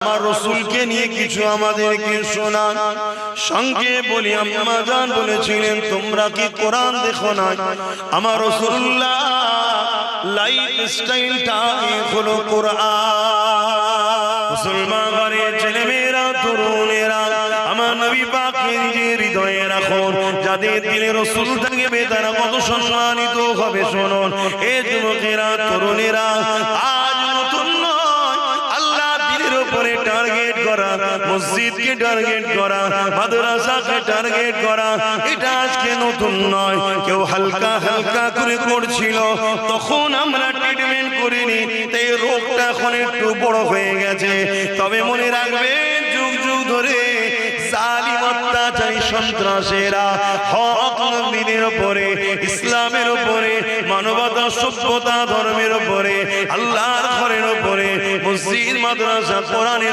আমার রসুলকে নিয়ে কিছু আমাদেরকে শোনান। সঙ্গে বলি, আম্মা জান বলেছিলেন, তোমরা কি কোরআন দেখো না আমার রসুল্লাহ লাইফ স্টাইলটা হলো কোরআন। ছেলে মেয়েরা তরুণেরা, আমার নবী পাকে নিজের হৃদয়ে রাখুন। যাদের দিলে রসুল থাকবে তারা কত সম্মানিত হবে, শুনুন। এ যুবকেরা, তরুণেরা টার্গেট করা, মসজিদকে টার্গেট করা, মাদ্রাসাকে টার্গেট করা, এটা আজকে নতুন নয়। কেউ হালকা হালকা করে করছিল, তখন আমরা ট্রিটমেন্ট করিনি, তাই রোগটা এখন একটু বড় হয়ে গেছে। তবে মনে রাখবেন, যুগ যুগ ধরে জালিম অত্যাচারী ইসলামের উপরে, মানবতা, সভ্যতা, ধর্মের উপরে, আল্লাহর মসজিদ, মাদ্রাসা, কোরআনের